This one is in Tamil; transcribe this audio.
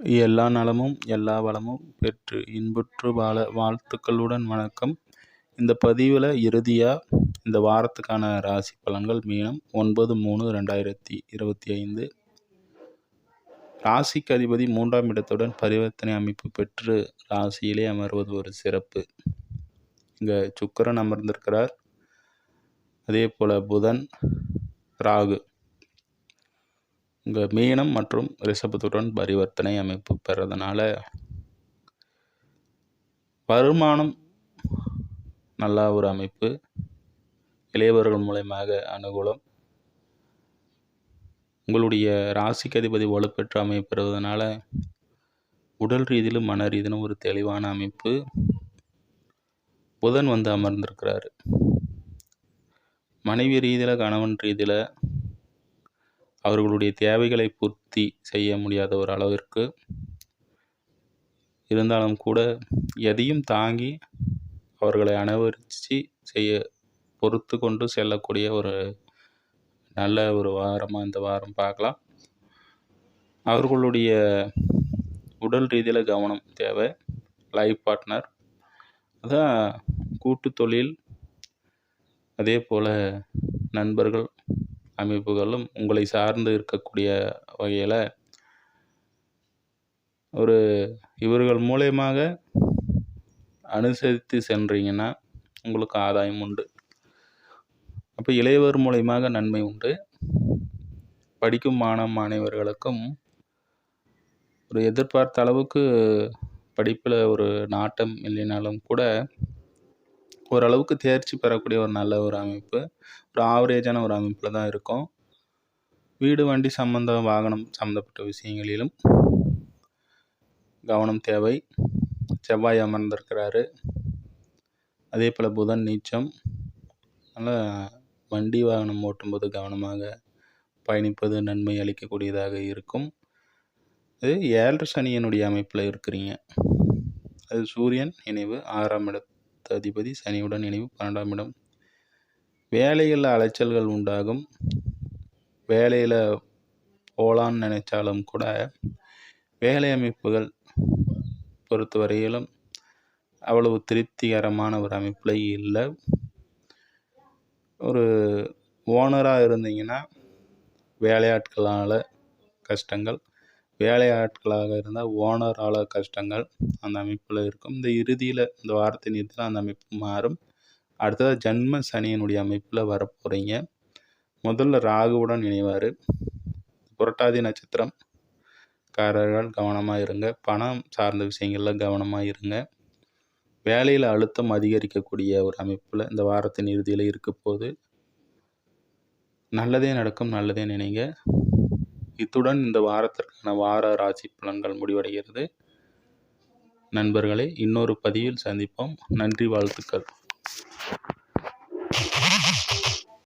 எல்லா நலமும் எல்லா வளமும் பெற்று இன்புற்று வாழ வாழ்த்துக்களுடன் வணக்கம். இந்த பதிவில் இறுதியாக இந்த வாரத்துக்கான ராசி பலன்கள் மீனம் ஒன்பது மூணு ரெண்டாயிரத்தி இருபத்தி ஐந்து. ராசிக்கு அதிபதி மூன்றாம் இடத்துடன் பரிவர்த்தனை அமைப்பு பெற்று ராசியிலே அமர்வது ஒரு சிறப்பு. இங்கே சுக்கரன் அமர்ந்திருக்கிறார். அதே போல் புதன் ராகு. இங்கே மீனம் மற்றும் ரிஷபத்துடன் பரிவர்த்தனை அமைப்பு பெறதுனால வருமானம் நல்லா ஒரு அமைப்பு. இளையவர்கள் மூலயமாக அனுகூலம். உங்களுடைய ராசிக்கு அதிபதி வலுப்பெற்ற அமைப்பு பெறுவதனால உடல் ரீதியிலும் மன ரீதியிலும் ஒரு தெளிவான அமைப்பு. புதன் வந்து அமர்ந்திருக்கிறார். மனைவி ரீதியில் கணவன் ரீதியில் அவர்களுடைய தேவைகளை பூர்த்தி செய்ய முடியாத ஒரு அளவிற்கு இருந்தாலும் கூட எதையும் தாங்கி அவர்களை அனுபவிச்சு செய்ய பொறுத்து கொண்டு செல்லக்கூடிய ஒரு நல்ல ஒரு வாரமாக இந்த வாரம் பார்க்கலாம். அவர்களுடைய உடல் ரீதியில் கவனம் தேவை. லைஃப் பார்ட்னர் அதான் கூட்டு தொழில். அதே போல் நண்பர்கள். அமைப்புகளும் உங்களை சார்ந்து இருக்கக்கூடிய வகையில் ஒரு இவர்கள் மூலயமாக அனுசரித்து சென்றீங்கன்னா உங்களுக்கு ஆதாயம் உண்டு. அப்போ இளையவர் மூலயமாக நன்மை உண்டு. படிக்கும் மாணவ மாணவர்களுக்கும் ஒரு எதிர்பார்த்த அளவுக்கு படிப்பில் ஒரு நாட்டம் இல்லைனாலும் கூட ஓரளவுக்கு தேர்ச்சி பெறக்கூடிய ஒரு நல்ல ஒரு அமைப்பு. ஒரு ஆவரேஜான ஒரு அமைப்பில் தான் இருக்கும். வீடு வண்டி சம்மந்த வாகனம் சம்மந்தப்பட்ட விஷயங்களிலும் கவனம் தேவை. செவ்வாய் அமர்ந்திருக்கிறாரு. அதே போல் புதன் நீச்சம். அதனால் வண்டி வாகனம் ஓட்டும்போது கவனமாக பயணிப்பது நன்மை அளிக்கக்கூடியதாக இருக்கும். இது ஏழரை சனியனுடைய அமைப்பில் இருக்கிறீங்க. அது சூரியன் இணைவு ஆறாம் இடத்து அதிபதி சனியுடன் இணைவு பன்னெண்டாம் இடம். வேலைகளில் அலைச்சல்கள் உண்டாகும். வேலையில் போகலான்னு நினைச்சாலும் கூட வேலை அமைப்புகள் பொறுத்தவரையிலும் அவ்வளவு திருப்திகரமான ஒரு அமைப்பில் இல்லை. ஒரு ஓனராக இருந்தீங்கன்னா வேலையாட்களால் கஷ்டங்கள் வேலை ஆட்களாக இருந்தால் ஓனரால் கஷ்டங்கள் அந்த அமைப்பில் இருக்கும். இந்த இறுதியில் இந்த வாரத்தின் இறுதியில் அந்த அமைப்பு மாறும். அடுத்ததாக ஜன்ம சனியினுடைய அமைப்பில் வரப்போகிறீங்க முதல்ல ராகுவுடன் இணைவார். புரட்டாதி நட்சத்திரம் காரர்கள் கவனமாக இருங்க. பணம் சார்ந்த விஷயங்களில் கவனமாக இருங்க. வேலையில் அழுத்தம் அதிகரிக்கக்கூடிய ஒரு அமைப்பில் இந்த வாரத்தின் இறுதியில் இருக்க போது நல்லதே நடக்கும் நல்லதே நினைங்க. இத்துடன் இந்த வாரத்திற்கான வார ராசி பலன்கள் முடிவடைகிறது. நண்பர்களை இன்னொரு பதிவில் சந்திப்போம். நன்றி வாழ்த்துக்கள்.